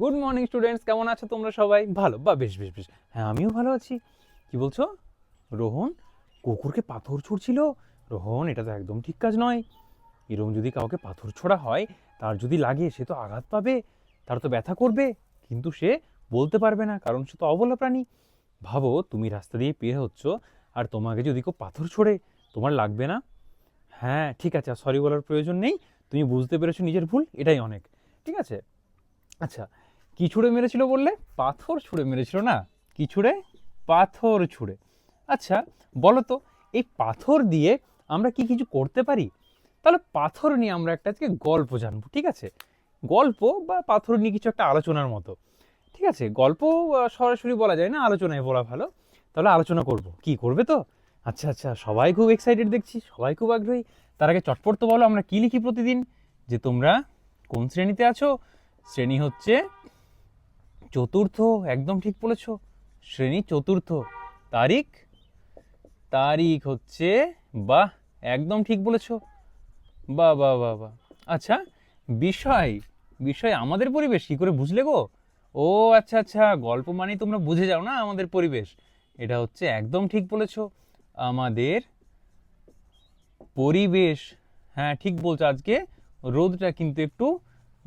Good morning students কেমন আছো তোমরা সবাই? ভালো? বা বেশ বেশ বেশ। হ্যাঁ আমিও ভালো আছি। কি বলছো? রোহন? কুকুরকে পাথর ছুড়ছিল? রোহন, এটা তো একদম ঠিক কাজ নয়। এরকম যদি কাউকে পাথর ছোড়া হয়, তার যদি লাগে, সে তো আঘাত পাবে, তার তো ব্যথা করবে। কিন্তু সে বলতে পারবে না, কারণ সে তো অবলা প্রাণী। ভাবো, তুমি রাস্তা দিয়ে পেয়ে হচ্ছ, আর তোমাকে যদি কেউ পাথর ছোড়ে, তোমার লাগবে না? হ্যাঁ ঠিক আছে সরি বলার প্রয়োজন নেই। তুমি বুঝতে পেরেছ নিজের ভুল? এটাই অনেক। ঠিক আছে? আচ্ছা কি ছুঁড়ে মেরেছিল বললে? পাথর ছুঁড়ে মেরেছিল না? কি ছুঁড়ে? পাথর ছুঁড়ে। আচ্ছা বলো তো এই পাথর দিয়ে আমরা কি কিছু করতে পারি? তাহলে পাথর নিয়ে আমরা একটা আজকে গল্প জানব, ঠিক আছে? গল্প বা পাথর নিয়ে কিছু একটা আলোচনার মতো, ঠিক আছে? গল্প সরাসরি বলা যায় না, আলোচনায় বলা ভালো। তাহলে আলোচনা করব। কি করবে তো? আচ্ছা আচ্ছা সবাই খুব এক্সাইটেড দেখছি, সবাই খুব আগ্রহী। তার আগে চটপট তো বলো, আমরা কি লিখি প্রতিদিন? যে তোমরা কোন শ্রেণীতে আছো? শ্রেণি হচ্ছে চতুর্থ, একদম ঠিক বলেছ, শ্রেণি চতুর্থ। তারিখ? তারিখ হচ্ছে, বাহ, একদম ঠিক বলেছ। বাহ বাহ বাহ বাহ। আচ্ছা বিষয় বিষয় আমাদের পরিবেশ, কি করে বুঝলে গো? ও আচ্ছা আচ্ছা গল্প মানেই তোমরা বুঝে যাও না আমাদের পরিবেশ। এটা হচ্ছে একদম ঠিক বলেছ। আমাদের পরিবেশ হ্যাঁ ঠিক বলছো আজকে। রোদটা কিন্তু একটু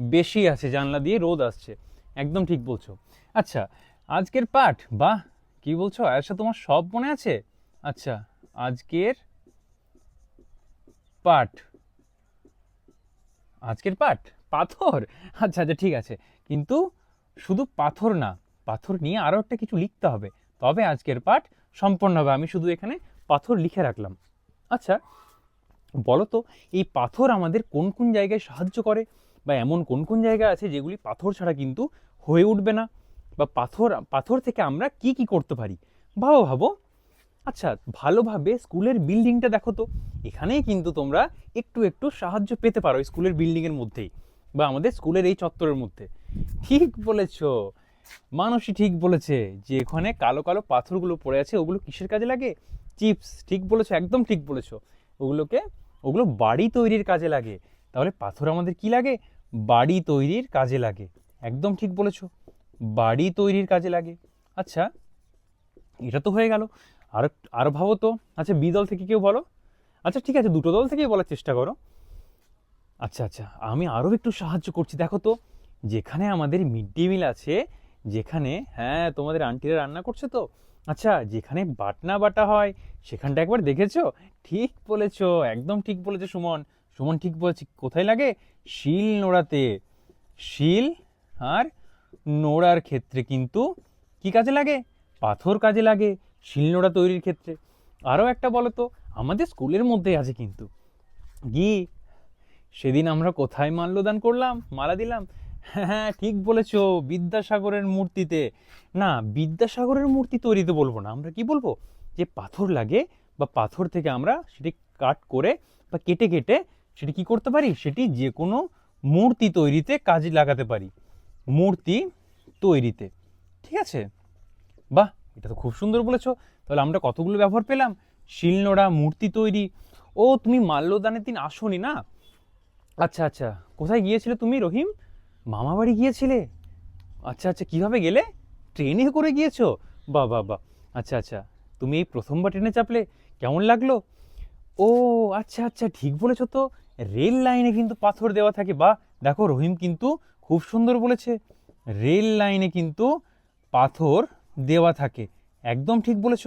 বেশি আছে, জানলা দিয়ে রোদ আসছে। একদম ঠিক বলছো। আচ্ছা আজকের পাঠ, বাহ, কি বলছো? আয়সা তোমার সব মনে আছে? আচ্ছা আজকের পাঠ। আজকের পাঠ? পাথর? আচ্ছা আচ্ছা ঠিক আছে। কিন্তু শুধু পাথর না, পাথর নিয়ে আরও একটা কিছু লিখতে হবে। তবে আজকের পাঠ সম্পন্ন হবে। আমি শুধু এখানে পাথর লিখে রাখলাম। আচ্ছা বলো তো, এই পাথর আমাদের কোন কোন জায়গায় সাহায্য করে? বা এমন কোন কোন জায়গা আছে যেগুলি পাথর ছাড়া কিন্তু হয়ে উঠবে না? বা পাথর পাথর থেকে আমরা কি কি করতে পারি? ভাবো ভাবো। আচ্ছা ভালোভাবে স্কুলের বিল্ডিংটা দেখো তো। এখানেই কিন্তু তোমরা একটু একটু সাহায্য পেতে পারো স্কুলের বিল্ডিংয়ের মধ্যেই বা আমাদের স্কুলের এই চত্বরের মধ্যে। ঠিক বলেছ। মানুষই ঠিক বলেছে যে এখানে কালো কালো পাথরগুলো পড়ে আছে। ওগুলো কিসের কাজে লাগে? চিপস। ঠিক বলেছ, একদম ঠিক বলেছ। ওগুলোকে, ওগুলো বাড়ি তৈরির কাজে লাগে। তাহলে পাথর আমাদের কি লাগে? বাড়ি তৈরির কাজে লাগে। একদম ঠিক বলেছ, বাড়ি তৈরির কাজে লাগে। আচ্ছা এটা তো হয়ে গেল। আর আরও ভাবো তো আচ্ছা বি দল থেকে কেউ বলো? আচ্ছা ঠিক আছে, দুটো দল থেকেই বলার চেষ্টা করো। আচ্ছা আচ্ছা আমি আরও একটু সাহায্য করছি। দেখো তো, যেখানে আমাদের মিড ডে মিল আছে, যেখানে হ্যাঁ তোমাদের আন্টিরা রান্না করছে তো। আচ্ছা যেখানে বাটনা বাটা হয়, সেখানটা একবার দেখেছ? ঠিক বলেছ, একদম ঠিক বলেছ সুমন। সুমন ঠিক বলেছে, কোথায় লাগে? শিল নোড়াতে। শিল আর নোড়ার ক্ষেত্রে কিন্তু কি কাজে লাগে? পাথর কাজে লাগে শিলনোড়া তৈরির ক্ষেত্রে। আরও একটা বলো তো, আমাদের স্কুলের মধ্যে আছে কিন্তু। গি, সেদিন আমরা কোথায় মাল্যদান করলাম? মালা দিলাম। হ্যাঁ ঠিক বলেছ, বিদ্যাসাগরের মূর্তিতে। না, বিদ্যাসাগরের মূর্তি তৈরিতে বলব না। আমরা কি বলব? যে পাথর লাগে বা পাথর থেকে আমরা সেটি কাট করে বা কেটে কেটে সেটি কি করতে পারি? সেটি যে কোনো মূর্তি তৈরিতে কাজে লাগাতে পারি। মূর্তি তৈরিতে। ঠিক আছে? বাহ, এটা তো খুব সুন্দর বলেছ। তাহলে আমরা কতগুলো ব্যবহার পেলাম? শিলনোড়া মূর্তি তৈরি। ও, তুমি মাল্যদানের দিন আসোনি না? আচ্ছা আচ্ছা। কোথায় গিয়েছিলে তুমি, রহিম? মামা বাড়ি গিয়েছিলে? আচ্ছা আচ্ছা। কীভাবে গেলে? ট্রেনে করে গিয়েছো? বাহ বাহ বাহ। আচ্ছা আচ্ছা। তুমি এই প্রথমবার ট্রেনে চাপলে কেমন লাগল? ও আচ্ছা আচ্ছা ঠিক বলেছ তো। রেল লাইনে কিন্তু পাথর দেওয়া থাকে, বা দেখো রহিম কিন্তু খুব সুন্দর বলেছে। রেল লাইনে কিন্তু পাথর দেওয়া থাকে, একদম ঠিক বলেছ।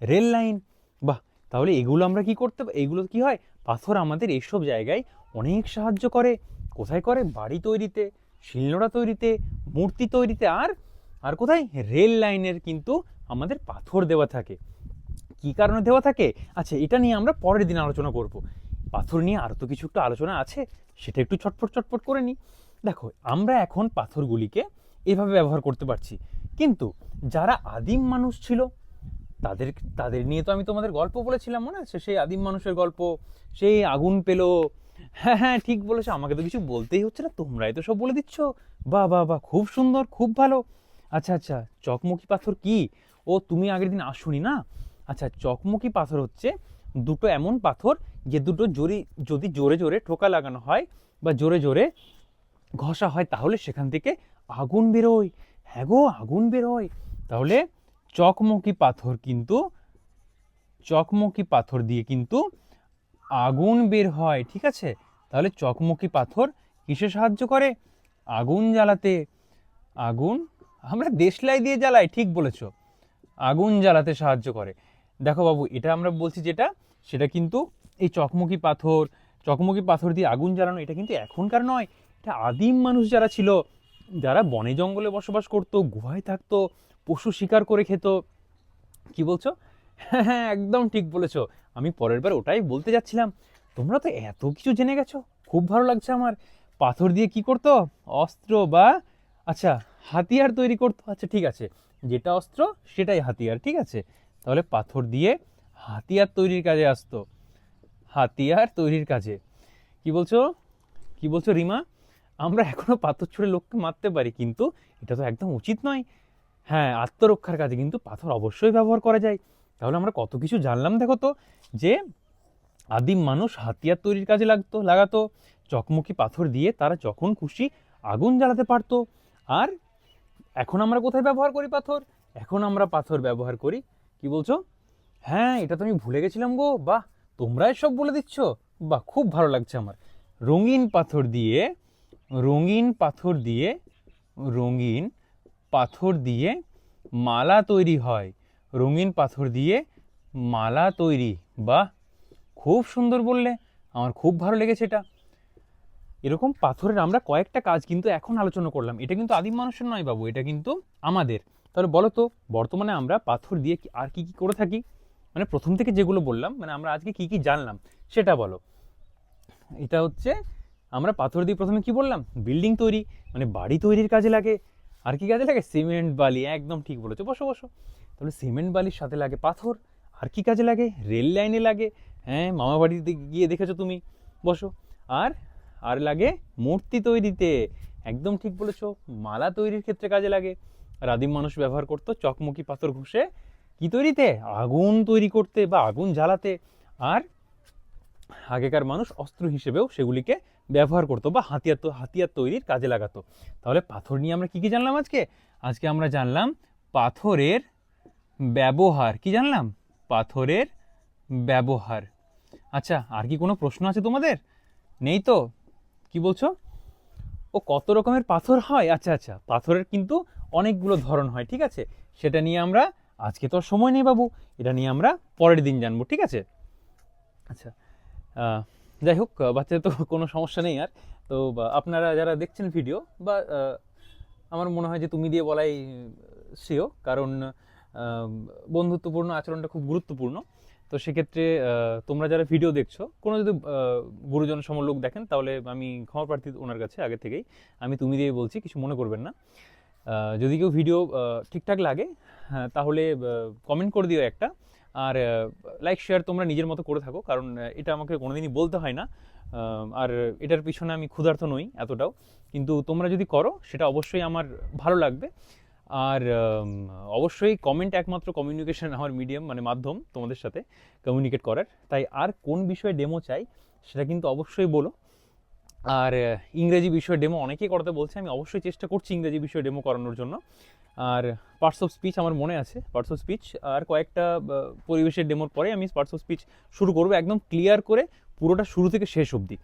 রেল লাইন, বাহ, তাহলে এগুলো আমরা কি করতে এগুলো কি হয়? পাথর আমাদের এইসব জায়গায় অনেক সাহায্য করে। কোথায় করে? বাড়ি তৈরিতে, শিলনোড়া তৈরিতে, মূর্তি তৈরিতে, আর আর কোথায়? রেল লাইনের কিন্তু আমাদের পাথর দেওয়া থাকে। কি কারণে দেওয়া থাকে? আচ্ছা এটা নিয়ে আমরা পরের দিন আলোচনা করব। পাথর নিয়ে আরও তো কিছু একটু আলোচনা আছে, সেটা একটু ছটফট ছটফট করে নিই। দেখো, আমরা এখন পাথরগুলিকে এভাবে ব্যবহার করতে পারছি। কিন্তু যারা আদিম মানুষ ছিল, তাদের তাদের নিয়ে তো আমি তোমাদের গল্প বলেছিলাম, মনে আছে? সেই আদিম মানুষের গল্প, সেই আগুন পেল। হ্যাঁ হ্যাঁ ঠিক বলেছ, আমাকে তো কিছু বলতেই হচ্ছে না, তোমরাই তো সব বলে দিচ্ছ। বাহ বাহ বাহ, খুব সুন্দর, খুব ভালো। আচ্ছা আচ্ছা চকমকি পাথর কি? ও, তুমি আগের দিন আসুনি না? আচ্ছা চকমকি পাথর হচ্ছে দুটো এমন পাথর যে দুটো জোরে, যদি জোরে জোরে ঠোকা লাগানো হয় বা জোরে জোরে ঘষা হয়, তাহলে সেখান থেকে আগুন বেরোয়। হ্যাঁ গো, আগুন বেরোয়। তাহলে চকমকি পাথর কিন্তু চকমকি পাথর দিয়ে কিন্তু আগুন বের হয়, ঠিক আছে? তাহলে চকমকি পাথর কিসে সাহায্য করে? আগুন জ্বালাতে। আগুন আমরা দেশলাই দিয়ে জ্বালাই, ঠিক বলেছ। আগুন জ্বালাতে সাহায্য করে। দেখো বাবু, এটা আমরা বলছি যেটা, সেটা কিন্তু এই চকমকি পাথর চকমকি পাথর দিয়ে আগুন জ্বালানো, এটা কিন্তু এখনকার নয়। এটা আদিম মানুষ যারা ছিল, যারা বনে জঙ্গলে বসবাস করতো, গুহায় থাকতো, পশু শিকার করে খেত, কি বলছো? হ্যাঁ হ্যাঁ একদম ঠিক বলেছ। আমি পরের বার ওটাই বলতে যাচ্ছিলাম। তোমরা তো এত কিছু জেনে গেছো? খুব ভালো লাগছে আমার। পাথর দিয়ে কি করতো? অস্ত্র বা আচ্ছা হাতিয়ার তৈরি করতো। আচ্ছা ঠিক আছে। যেটা অস্ত্র, সেটাই হাতিয়ার, ঠিক আছে? তাহলে পাথর দিয়ে হাতিয়ার তৈরির কাজে আসতো। হাতিয়ার তৈরির কাজে। কি বলছো? কি বলছো রিমা? আমরা এখনও পাথর ছুঁড়ে লোককে মারতে পারি, কিন্তু এটা তো একদম উচিত নয়। হ্যাঁ আত্মরক্ষার কাজে কিন্তু পাথর অবশ্যই ব্যবহার করা যায়। তাহলে আমরা কত কিছু জানলাম দেখো তো, যে আদিম মানুষ হাতিয়ার তৈরির কাজে লাগতো, লাগাতো। চকমকি পাথর দিয়ে তারা যখন খুশি আগুন জ্বালাতে পারতো। আর এখন আমরা কোথায় ব্যবহার করি পাথর? এখন আমরা পাথর ব্যবহার করি কি বলছো? হ্যাঁ এটা তো আমি ভুলে গেছিলাম গো। বাহ, তোমরাই সব বলে দিচ্ছ। বাহ, খুব ভালো লাগছে আমার। রঙিন পাথর দিয়ে, রঙিন পাথর দিয়ে, রঙিন পাথর দিয়ে মালা তৈরি হয়। রঙিন পাথর দিয়ে মালা তৈরি। বাহ, খুব সুন্দর বললে। আমার খুব ভালো লেগেছে এটা। এরকম পাথরের আমরা কয়েকটা কাজ কিন্তু এখন আলোচনা করলাম। এটা কিন্তু আদিম মানুষের নয় বাবু, এটা কিন্তু আমাদের। তাহলে বলো তো, বর্তমানে আমরা পাথর দিয়ে আর কি কি করে থাকি? মানে প্রথম থেকে যেগুলো বললাম মানে আমরা আজকে কি কি জানলাম, সেটা বলো। এটা হচ্ছে, আমরা পাথর দিয়ে প্রথমে কি বললাম? বিল্ডিং তৈরি মানে বাড়ি তৈরির কাজে লাগে। আর কি কাজে লাগে? সিমেন্ট, বালি, একদম ঠিক বলেছ। বসো বসো। তাহলে সিমেন্ট, বালির সাথে লাগে পাথর। আর কি কাজে লাগে? রেল লাইনে লাগে। হ্যাঁ মামা বাড়িতে গিয়ে দেখেছ তুমি। বসো। আর আর লাগে মূর্তি তৈরিতে। একদম ঠিক বলেছ, মালা তৈরির ক্ষেত্রে কাজে লাগে। আর আদিম মানুষ ব্যবহার করতো চকমকি পাথর ঘষে। কি তৈরিতে? আগুন তৈরি করতে বা আগুন জ্বালাতে। আর আগেকার মানুষ অস্ত্র হিসেবেও সেগুলিকে ব্যবহার করতো বা হাতিয়ার হাতিয়ার তৈরির কাজে লাগাতো। তাহলে পাথর নিয়ে আমরা কি কি জানলাম আজকে? আজকে আমরা জানলাম পাথরের ব্যবহার। কি জানলাম? পাথরের ব্যবহার। আচ্ছা আর কি কোনো প্রশ্ন আছে তোমাদের? নেই তো? কি বলছো? ও কত রকমের পাথর হয়? আচ্ছা আচ্ছা পাথরের কিন্তু অনেকগুলো ধরন হয়, ঠিক আছে? সেটা নিয়ে আমরা আজকে তো সময় নেই বাবু, এটা নিয়ে আমরা পরের দিন জানব, ঠিক আছে? আচ্ছা যাই হোক বাচ্চাদের তো কোনো সমস্যা নেই আর। তো আপনারা যারা দেখছেন ভিডিও বা আমার মনে হয় যে তুমি দিয়ে বলাই শ্রেয়, কারণ বন্ধুত্বপূর্ণ আচরণটা খুব গুরুত্বপূর্ণ। তো সেক্ষেত্রে তোমরা যারা ভিডিও দেখছ, কোনো যদি গুরুজন সম লোক দেখেন, তাহলে আমি ক্ষমা প্রার্থী ওনার কাছে আগে থেকেই, আমি তুমি দিয়ে বলছি, কিছু মনে করবেন না। যদি কেউ ভিডিও ঠিকঠাক লাগে তাহলে কমেন্ট করে দিও একটা। আর লাইক শেয়ার তোমরা নিজের মতো করে থাকো, কারণ এটা আমাকে কোনোদিনই বলতে হয় না। আর এটার পিছনে আমি ক্ষুধার্ত নই এতটাও। কিন্তু তোমরা যদি করো, সেটা অবশ্যই আমার ভালো লাগবে। আর অবশ্যই কমেন্ট একমাত্র কমিউনিকেশন আমার মিডিয়াম মানে মাধ্যম তোমাদের সাথে কমিউনিকেট করার। তাই আর কোন বিষয়ে ডেমো চাই সেটা কিন্তু অবশ্যই বলো। আর, ইংরেজি বিষয়ে ডেমো অনেকেই করতে বলছে, আমি অবশ্যই চেষ্টা করছি ইংরেজি বিষয়ে ডেমো করানোর জন্য। আর পার্টস অফ স্পিচ আমার মনে আছে পার্টস অফ স্পিচ আর কয়েকটা পরিবেশের ডেমোর পরে আমি পার্টস অফ স্পিচ শুরু করব, একদম ক্লিয়ার করে পুরোটা শুরু থেকে শেষ অবধি।